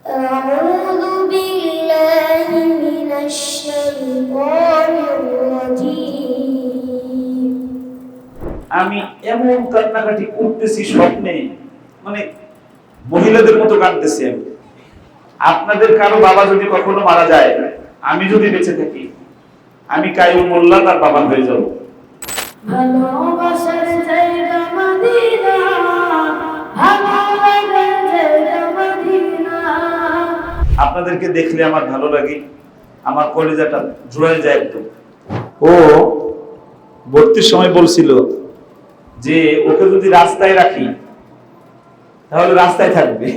أعوذ بالله من الشيطان الرجيم আমি এমন কান্নাকাটি করতেছি স্বপ্নে মানে মহিলাদের মতো কাঁদতেছি আমি আপনাদের কারো বাবা যদি কখনো মারা যায় আমি যদি বেঁচে থাকি আমি কায়ুম মোল্লা তার বাবা হয়ে যাব ভালোবাসার জায়গা মদিনা ভালো লাগার জায়গা মদিনা আপনাদেরকে দেখলে আমার ভালো লাগে। আমার কলেজাটা জুড়ে যায় একটু ও ভর্তির সময় বলছিল। যে ওকে যদি রাস্তায় রাখি তাহলে রাস্তায় থাকবে।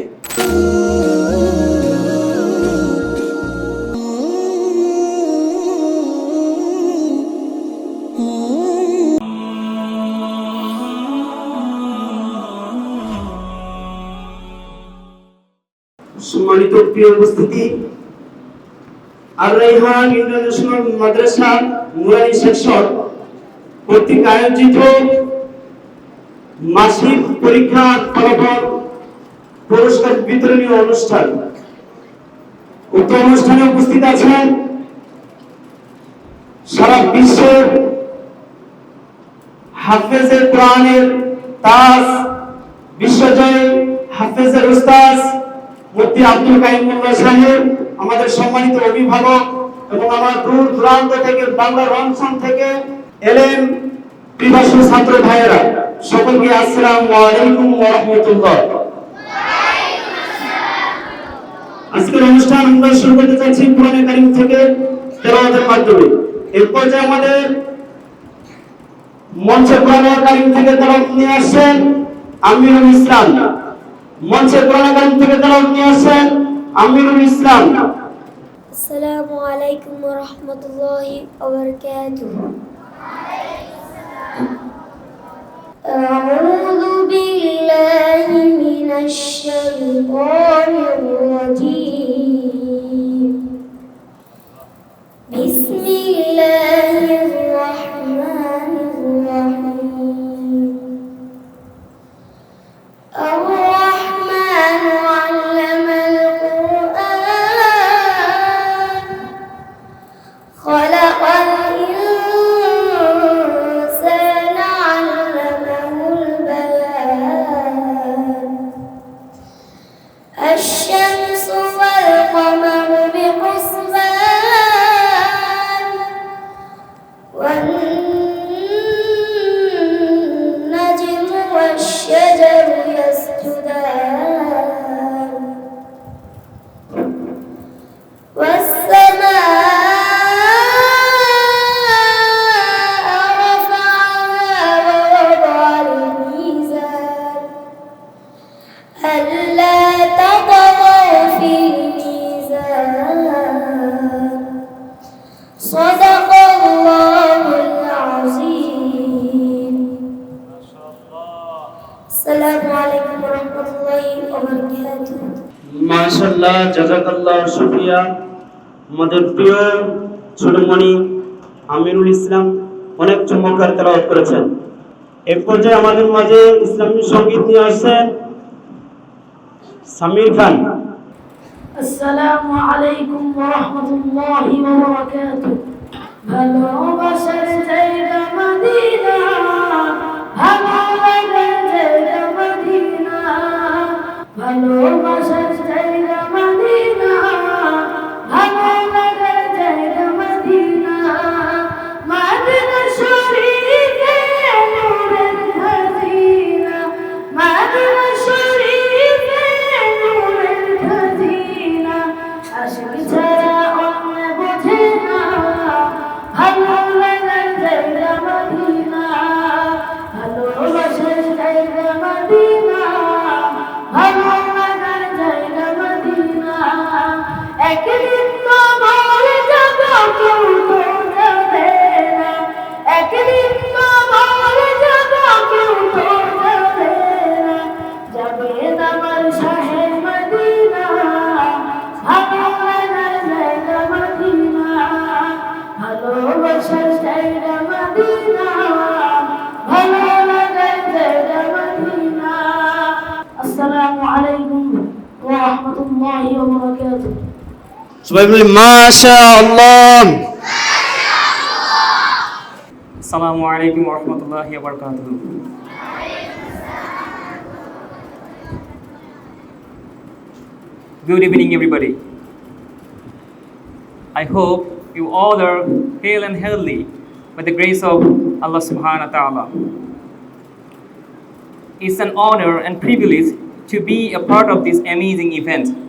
প্রিয় উপস্থিতি আর রাইহান ইন্টারন্যাশনাল মাদ্রাসা সেকশন কর্তৃক আয়োজিত মাসিক পরীক্ষার ফলাফল পুরস্কার বিতরণী অনুষ্ঠান। উক্ত অনুষ্ঠানে উপস্থিত আছেন সারা বিশ্বের হাফেজের কোরআনের তাজ বিশ্বজয় মুফতি আব্দুল কাইম মোল্লা সাহেব, আমাদের সম্মানিত অভিভাবক এবং আমার দূর দূরান্ত থেকে বাংলার অঞ্চল থেকে এলেন পিপাসু ছাত্র ভাইয়েরা, সকলকে আসসালামু আলাইকুম ওয়া রাহমাতুল্লাহ। আজকের অনুষ্ঠান আমরা শুরু করতে চাইছি কোরআন কারিম থেকে তেলাওয়াতের মাধ্যমে। এর পর্যায়ে আমাদের মঞ্চে কোরআন কারিম থেকে তেলাওয়াত নিয়ে আসছেন আমিরুল ইসলাম। মঞ্চে কোরআন থেকে তেলাওয়াত নিয়ে আসেন আমিরুল ইসলাম। আসসালামু আলাইকুম ওয়া রাহমাতুল্লাহি ওয়া বারাকাতুহু। আউযু আমাদের প্রিয় ছোটমণি আমিরুল ইসলাম অনেক চমৎকার তেলাওয়াত করেছেন। এক পর্যায়ে আমাদের মাঝে ইসলামী সংগীত নিয়ে আসছেন সামির খান। আসসালামু আলাইকুম ওয়া রাহমাতুল্লাহি ওয়া বারাকাতুহু ভালোবাসার মদিনা ভালোবাসার মদিনা। ভালোবাসার জায়গা সবাই বলি মাশা আল্লাহ আসসালামু আলাইকুম রহমতুল্লাহ বারকাতুহ Good evening, everybody. I hope you all are hale and healthy by the grace of Allah subhanahu wa ta'ala. It's an honor and privilege to be a part of this amazing event.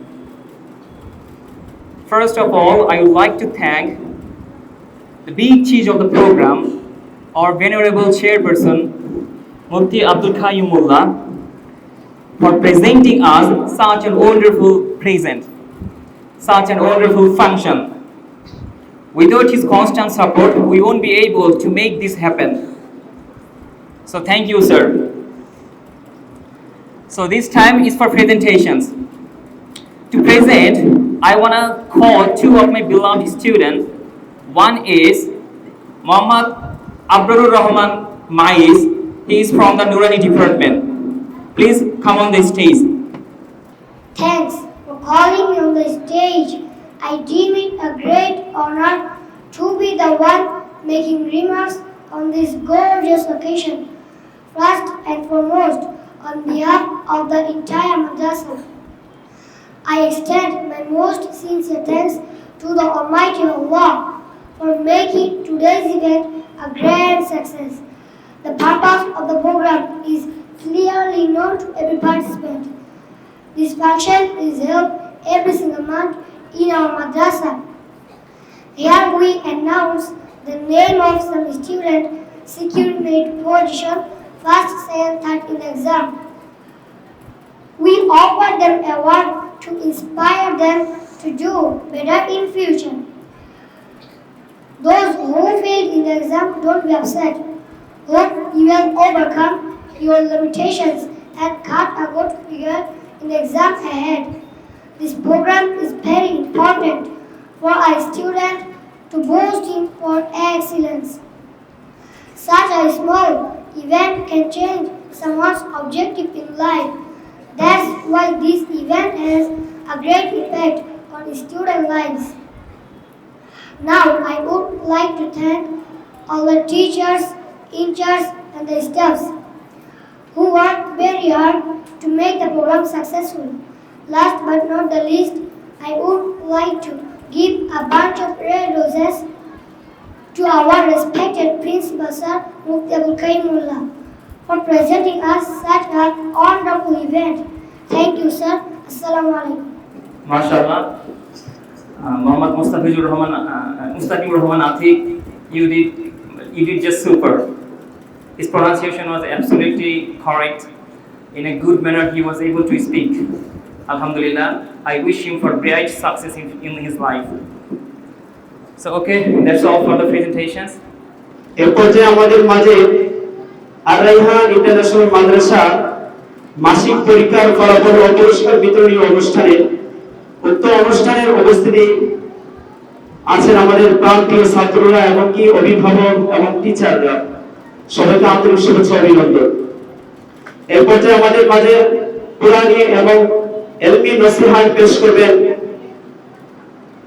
First of all, I would like to thank the big cheese of the program, our venerable chairperson, Mufti Abdul Qayyum for presenting us such a wonderful present, such a wonderful function. Without his constant support, we won't be able to make this happen. So thank you, sir. So this time is for presentations. To present, I want to call two of my beloved students. One is Muhammad Abdurur Rahman Mais. He is from the Nurani department. Please come on the stage. Thanks for calling me on the stage. I deem it a great honor to be the one making remarks on this gorgeous occasion. First and foremost, on behalf of the entire madrasa, I extend my most sincere thanks to the Almighty Allah for making today's event a grand success. The purpose of the program is clearly known to every participant. This function is held every single month in our madrasa. Here we announce the name of some student securing merit position first, second, third in the exam. We offer them award to inspire them to do better in future. Those who failed in the exam don't be upset. Hope you will overcome your limitations and cut a good figure in the exam ahead. This program is very important for a student to boost him for excellence. Such a small event can change someone's objective in life. That's why this event has a great effect on student lives. Now, I would like to thank all the teachers, teachers, and the staffs who worked very hard to make the program successful. Last but not the least, I would like to give a bunch of red roses to our respected Principal Sir Mufti Abul Kaimullah for presenting us such a wonderful event. Thank you, sir. Assalamu alaikum. MashaAllah. Uh, Muhammad Mustafizur Rahman, uh, Mustaqim Rahman Atik, you did, you did just super. His pronunciation was absolutely correct. In a good manner, he was able to speak. Alhamdulillah. I wish him for great success in, in his life. So, okay, that's all for the presentations. এর পর্যায়ে আমাদের মাঝে আর Raihan international মাদ্রাসা মাসিক অনুষ্ঠানে আছেন আমাদের প্রান্তীয় ছাত্ররা অভিভাবক এবং আমাদের মাঝে এবং করবেন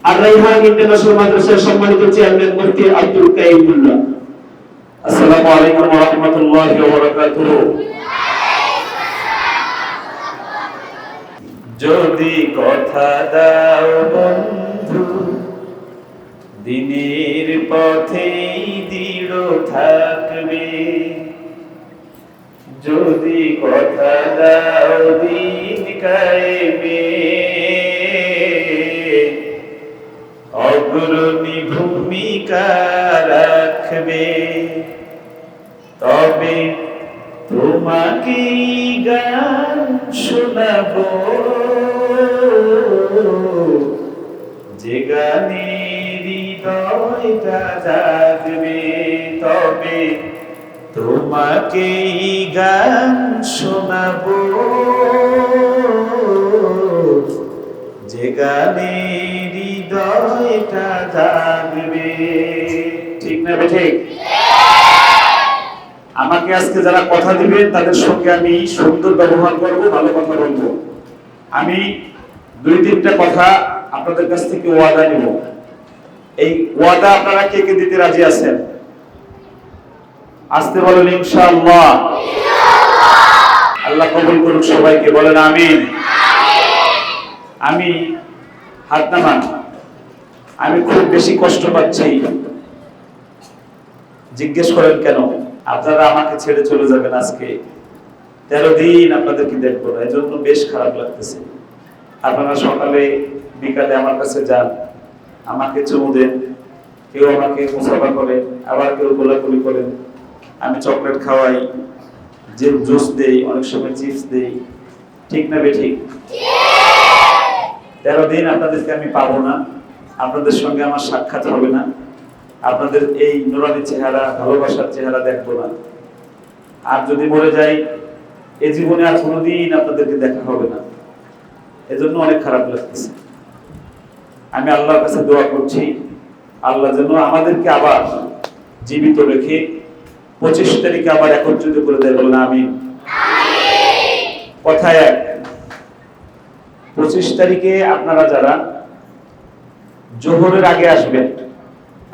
আর ইন্টারন্যাশনাল মাদ্রাসার সম্মানিত চেয়ারম্যান মুফতি আব্দুল কাইম মোল্লা। আসসালামু আলাইকুম ওয়া রাহমাতুল্লাহি ওয়া যদি কথা দাও বন্ধু, দিনের পথে দৃঢ় থাকবে। যদি কথা দাও দিন কায়েমে অগ্রণী ভূমিকা রাখবে। তবে তোমাকে গান শোনাব। যে গানে হৃদয়টা জাগবে, তবে তোমাকে গান শোনাবো। যে গানে হৃদয়টা জাগবে। ঠিক না ঠিক আমাকে আজকে যারা কথা দিবেন তাদের সঙ্গে আমি সুন্দর ব্যবহার করব, ভালো কথা বলব। আমি দুই তিনটা কথা আপনাদের কাছ থেকে ওয়াদা নিব। এই ওয়াদা আপনারা কে কে দিতে রাজি আছেন? আসতে বলেন, ইনশাআল্লাহ। আল্লাহ কবুল করুক সবাইকে, বলেন আমিন। আমি হাত নামান। আমি খুব বেশি কষ্ট পাচ্ছি। জিজ্ঞেস করেন কেন? আপনারা আমাকে ছেড়ে চলে যাবেন আজকে। তেরো দিন আপনাদেরকে দেখব না এই জন্য বেশ খারাপ লাগতেছে। আপনারা সকালে বিকালে আমার কাছে যান, আমাকে চুমু দেন, কেউ আমাকে মুসাফা করেন আবার কেউ গোলাগুলি করেন। আমি চকলেট খাওয়াই যে জুস দেই, অনেক সময় চিপস দেই। ঠিক না বে ঠিক? তেরো দিন আপনাদেরকে আমি পাবো না। আপনাদের সঙ্গে আমার সাক্ষাৎ হবে না। আপনাদের এই নুরানি চেহারা ভালোবাসার চেহারা দেখব না। আর যদি মরে যাই এই জীবনে আর কোনোদিন আপনাদেরকে দেখা হবে না। এজন্য অনেক খারাপ লাগতেছে। আমি আল্লাহর কাছে দোয়া করছি আল্লাহ যেন আমাদেরকে আবার জীবিত রেখে পঁচিশ তারিখে আবার একত্রিত করে দেয় বলেন আমি কথা এক পঁচিশ তারিখে আপনারা যারা জোহরের আগে আসবেন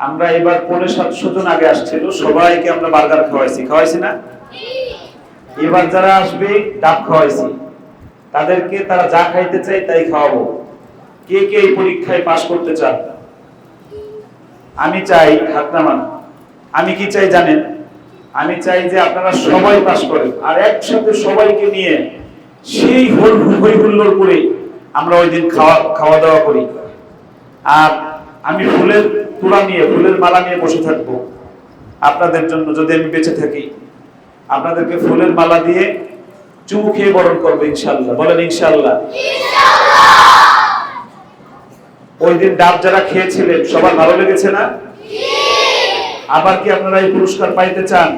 আমরা এবার পনেরো সাতশো জন আগে আসছিল। সবাইকে আমরা বার্গার খাওয়াইছি। খাওয়াইছি না? এবার যারা আসবে, ডাব খাওয়াইছি। তাদেরকে তারা যা খাইতে চাই তাই খাওয়াবো। কে কে এই পরীক্ষায় পাশ করতে চান? আমি চাই হাত নামান। আমি কি চাই জানেন? আমি চাই যে আপনারা সবাই পাশ করেন। আর একসাথে সবাইকে নিয়ে সেই হই হুল্লোড় করে আমরা ওই দিন খাওয়া খাওয়া দাওয়া করি। আর আমি ফুলের তোড়া নিয়ে ফুলের মালা নিয়ে বসে থাকব। আপনাদের জন্য যদি আমি বেঁচে থাকি আপনাদেরকে ফুলের মালা দিয়ে চুমু খেয়ে বরণ করব ইনশাল্লাহ বলেন ইনশাল্লাহ ওই দিন ডাব যারা খেয়েছিলেন সবার ভালো লেগেছে না? আবার কি আপনারা এই পুরস্কার পাইতে চান?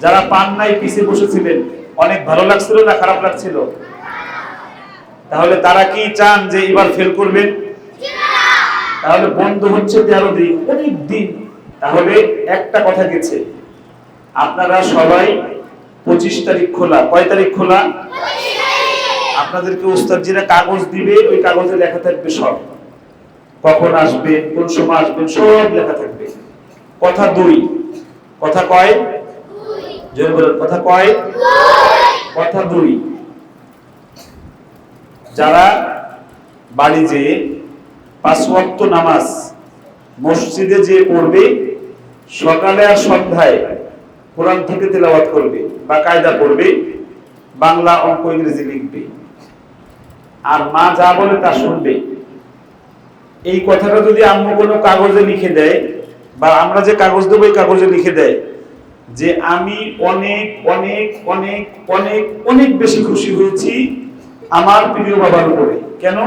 যারা পান নাই পিছিয়ে বসেছিলেন অনেক ভালো লাগছিল না খারাপ লাগছিল? তাহলে তারা কি চান যে এবার ফেল করবেন? তাহলে বন্ধ হচ্ছে তেরো দিন। অনেক দিন। তাহলে একটা কথা গেছে। আপনারা সবাই পঁচিশ তারিখ খোলা। কয় তারিখ খোলা? আপনাদেরকে উস্তাদজিরা কাগজ দিবে ওই কাগজে লেখা থাকবে সব। কখন আসবে কোন সময় আসবেন সব লেখা থাকবে। কথা দুই। কথা কয়? জোরে বলেন কথা কয়? কথা দুই। যারা বাড়ি যেয়ে পাঁচ ওয়াক্ত নামাজ মসজিদে যে পড়বে, সকালে আর সন্ধ্যায় কোরআন থেকে তেলাওয়াত করবে বা কায়দা পড়বে, বাংলা অঙ্ক ইংরেজি লিখবে। আর মা যা বলে তা শুনবে। এই কথাটা যদি আম্মু কোনো কাগজে লিখে দেয়, বা আমরা যে কাগজ দেবো, এই কাগজে লিখে দেয় যে আমি অনেক অনেক অনেক অনেক অনেক বেশি খুশি হয়েছি আমার প্রিয় বাবার উপরে। কেন?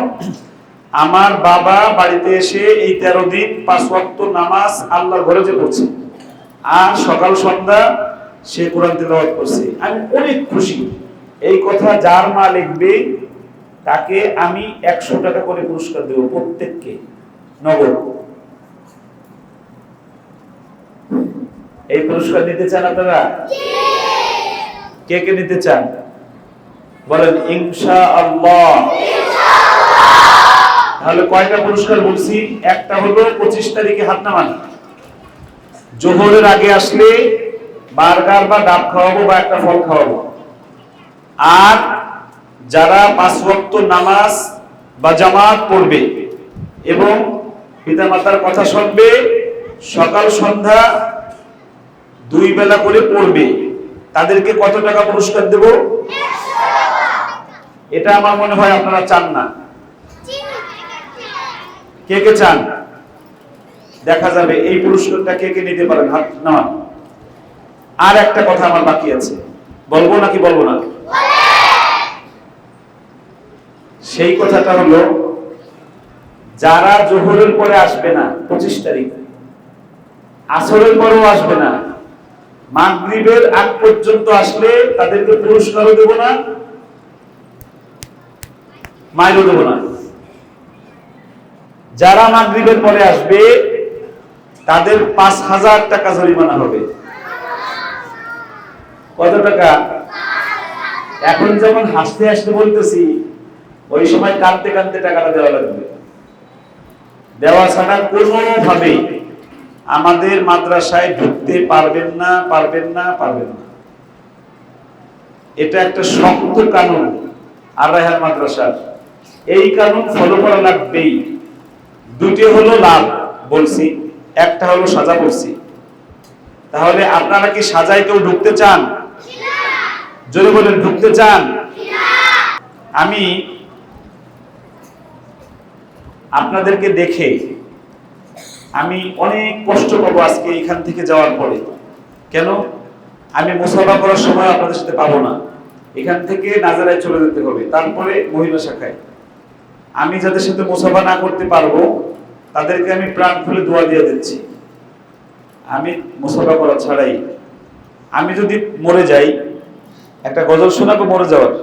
আমার বাবা বাড়িতে এসে এই তেরো দিন পাঁচ ওয়াক্ত নামাজ আল্লাহর ঘরে যে পড়ছে। আর সকাল, সন্ধ্যা সে কোরআন তেলাওয়াত করছে। আমি অনেক খুশি। এই কথা যার মা লিখবে, তাকে আমি একশো টাকা করে পুরস্কার দেব প্রত্যেককে। নগদ। এই পুরস্কার নিতে চান আপনারা? কে কে নিতে চান? বলেন ইনশা আল্লাহ তাহলে কয়টা পুরস্কার বলছি? একটা হলো পঁচিশ তারিখে হাত নামান জোহরের আগে আসলে বার্গার বা ডাব খাওয়াবো বা একটা ফল খাওয়াবো। আর যারা পাঁচ ওয়াক্ত নামাজ বা জামাত পড়বে এবং পিতামাতার কথা শুনবে সকাল সন্ধ্যা দুই বেলা করে পড়বে তাদেরকে কত টাকা পুরস্কার দেব? এটা আমার মনে হয় আপনারা চান না। কে কে চান? দেখা যাবে এই পুরস্কারটা কে কে নিতে পারেন? হাত নামান। আর একটা কথা আমার বাকি আছে। বলব নাকি বলব না? সেই কথাটা হলো, যারা জোহরের পরে আসবে না, পঁচিশ তারিখ, আসরের পরেও আসবে না, মাগরিবের আগ পর্যন্ত আসলে তাদেরকে পুরস্কারও দেব না মাইরও দেব না। যারা মাগরিবের পরে আসবে, তাদের পাঁচ হাজার টাকা জরিমানা হবে। কত টাকা? এখন যেমন হাসতে হাসতে বলতেছি, ওই সময় কাঁদতে কাঁদতে টাকাটা দেওয়া লাগবে। দেওয়া ছাড়া কোনোভাবেই আমাদের মাদ্রাসায় ঢুকতে পারবেন না পারবেন না পারবেন না। এটা একটা শক্ত কানুন আর রায়হান মাদ্রাসার। এই কানুন ফলো করা লাগবেই। দুটি হলো লাভ বলছি, একটা হলো সাজা বলছি তাহলে আপনারা কি সাজায় কেউ ঢুকতে চান? যদি বলেন ঢুকতে চান, আমি আপনাদেরকে দেখে আমি অনেক কষ্ট পাবো আজকে এখান থেকে যাওয়ার পরে। কেন? আমি মুসাফা করার সময় আপনাদের সাথে পাবো না। এখান থেকে নাজারায় চলে যেতে হবে। তারপরে মহিলা শাখায়। আমি যাদের সাথে মুসাফা না করতে পারব, তাদেরকে আমি প্রাণ খুলে দোয়া দিয়ে দিচ্ছি। আমি মুসাফা করা ছাড়াই। আমি যদি মরে যাই, একটা গজল শোনাবো মরে যাওয়ার?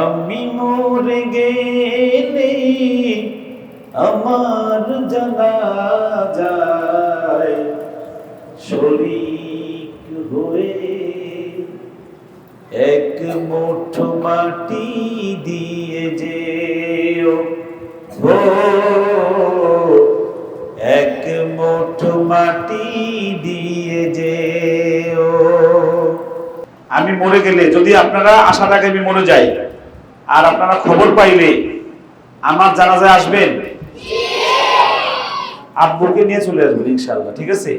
আমি মরে গেলে আমার জানা যায়, শরীক হয়ে এক মুঠো মাটি দিয়ে যেও ও এক মুঠো মাটি দিয়ে যেও। আমি মরে গেলে, যদি আপনারা আসার আগে আমি মরে যাই, আর আপনারা খবর পাইলে, আমার জানাজায় আসবেন? আব্বুকে নিয়ে চলে আসবেন, ইনশাআল্লাহ, ঠিক আছে?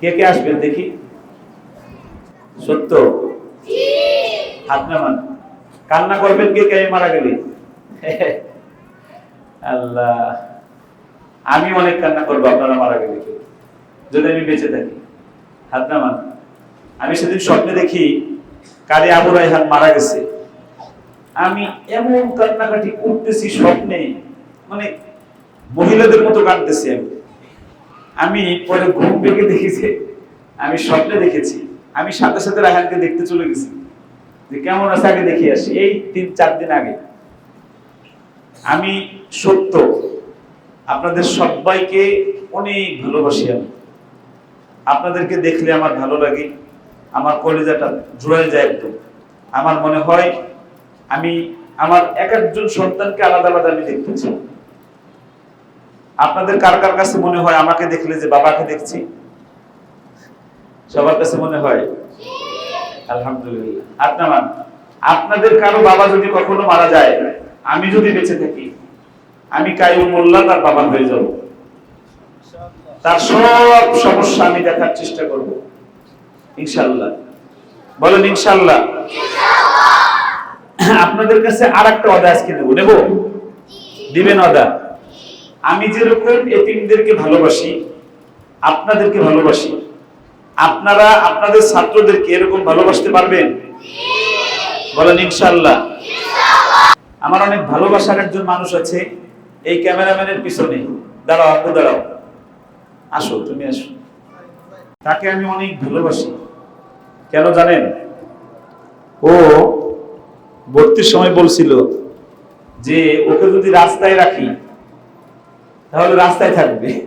কে কে আসবেন দেখি? সত্য? হাত নামান। কান্না করবেন কে কে? মারা গেলে। আল্লাহ, আমি অনেক কান্না করব, আপনারা মারা গেলে। যদি আমি বেঁচে থাকি, হাত নামান আমি সেদিন স্বপ্নে দেখি কারি আবু রাইহান মারা গেছে। আমি এমন কান্নাকাটি করতেছি স্বপ্নে মানে মহিলাদের মতো কাঁদতেছি আমি। আমি পরে ঘুম ভেঙে দেখেছি আমি স্বপ্নে দেখেছি। আমি সাথে সাথে রায়হানকে দেখতে চলে গেছি। যে কেমন আছে, আগে দেখে আসি। এই তিন, চার দিন আগে। আমি সত্য, আপনাদের সবাইকে অনেক ভালোবাসি আমি। আপনাদেরকে দেখলে আমার ভালো লাগে, আমার কলেজাটা জুড়ে যায় একদম। আমার মনে হয় আমি, আমার এক একজন সন্তানকে আলাদা আলাদা আমি দেখতেছি আপনাদের কার কার কাছে মনে হয় আমাকে দেখলে যে বাবাকে দেখছি? সবার কাছে মনে হয়? আলহামদুলিল্লাহ। আপনার, আপনাদের কারও বাবা যদি কখনো মারা যায় আমি যদি বেঁচে থাকি, আমি কাইম মোল্লা তার বাবা হয়ে যাব। তার সব সমস্যা আমি দেখার চেষ্টা করব। ইনশাল্লাহ। বলেন, ইনশাল্লাহ। আপনাদের কাছে আর একটা অদা আজকে নেব নেব? দিবেন অদা আমি যেরকম এতিমদেরকে ভালোবাসি, আপনাদেরকে ভালোবাসি, আপনারা আপনাদের ছাত্রদেরকে এরকম ভালোবাসতে পারবেন? বলেন, ইনশাল্লাহ। আমার অনেক ভালোবাসার একজন মানুষ আছে। এই ক্যামেরাম্যানের পিছনে। দাঁড়াও, আপু, দাঁড়াও। আসো, তুমি আসো। তাকে আমি অনেক ভালোবাসি। কেন জানেন? ও ভর্তির সময় বলছিল যে, ওকে যদি রাস্তায় রাখি, তাহলে রাস্তায় থাকবে।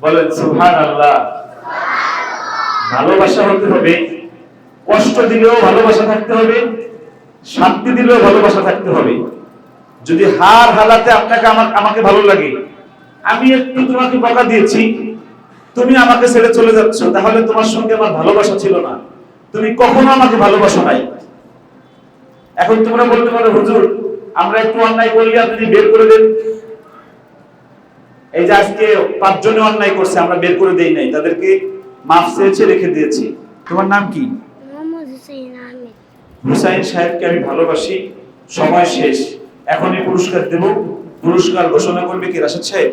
বলেন সুহান আল্লাহ ভালোবাসা হতে হবে। কষ্ট দিলেও ভালোবাসা থাকতে হবে। শান্তি দিলেও ভালোবাসা থাকতে হবে। যদি হার হালাতে আপনাকে আমার আমাকে ভালো লাগে, আমি একটু তোমাকে বকা দিয়েছি, তুমি আমাকে ছেড়ে চলে যাচ্ছ, তাহলে তোমার সঙ্গে আমার ভালোবাসা ছিল না। তুমি কখনো আমাকে ভালোবাসো নাই। এখন তোমরা বলতে পারো, হুজুর, আমরা একটু অন্যায় করলে আপনি বের করে দেন। এই যে আজকে পাঁচজনে অন্যায় করছে, আমরা বের করে দেই নাই, তাদেরকে মাফ চেয়েছে রেখে দিয়েছি। তোমার নাম কি? হুসাইন সাহেবকে আমি ভালোবাসি, সময় শেষ। এখনই পুরস্কার দেব। পুরস্কার ঘোষণা করবে কি রাশেদ সাহেব?